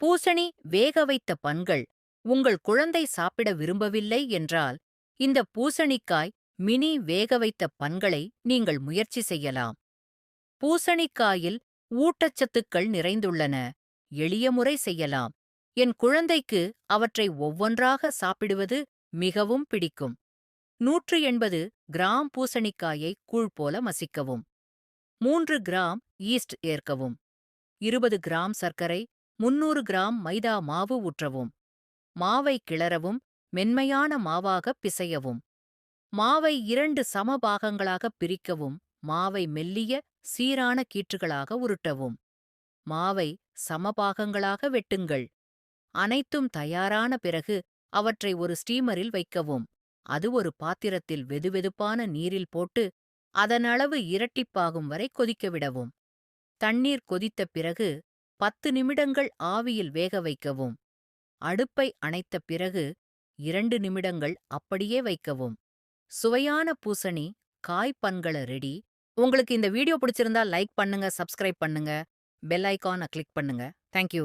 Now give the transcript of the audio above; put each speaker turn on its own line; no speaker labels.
பூசணி வேக வைத்த பன்கள் உங்கள் குழந்தை சாப்பிட விரும்பவில்லை என்றால் இந்த பூசணிக்காய் மினி வேக வைத்த பன்களை நீங்கள் முயற்சி செய்யலாம். பூசணிக்காயில் ஊட்டச்சத்துக்கள் நிறைந்துள்ளன எளிய முறை செய்யலாம். என் குழந்தைக்கு அவற்றை ஒவ்வொன்றாக சாப்பிடுவது மிகவும் பிடிக்கும். நூற்று எண்பது கிராம் பூசணிக்காயை கூழ் போல மசிக்கவும். மூன்று கிராம் ஈஸ்ட் ஏற்கவும் இருபது கிராம் சர்க்கரை முன்னூறு கிராம் மைதா மாவு ஊற்றவும். மாவை கிளறவும் மென்மையான மாவாக பிசையவும். மாவை இரண்டு சம பாகங்களாக பிரிக்கவும் மாவை மெல்லிய சீரான கீற்றுகளாக உருட்டவும். மாவை சமபாகங்களாக வெட்டுங்கள். அனைத்தும் தயாரான பிறகு அவற்றை ஒரு ஸ்டீமரில் வைக்கவும். அது ஒரு பாத்திரத்தில் வெதுவெதுப்பான நீரில் போட்டு அதன் அளவு இரட்டிப்பாகும் வரை கொதிக்க விடவும். தண்ணீர் கொதித்த பிறகு பத்து நிமிடங்கள் ஆவியில் வேக வைக்கவும். அடுப்பை அணைத்த பிறகு இரண்டு நிமிடங்கள் அப்படியே வைக்கவும். சுவையான பூசணி காய்பன்கள ரெடி. உங்களுக்கு இந்த வீடியோ பிடிச்சிருந்தா லைக் பண்ணுங்க சப்ஸ்கிரைப் பண்ணுங்க. பெல் ஐக்கானை கிளிக் பண்ணுங்க. தேங்க்யூ.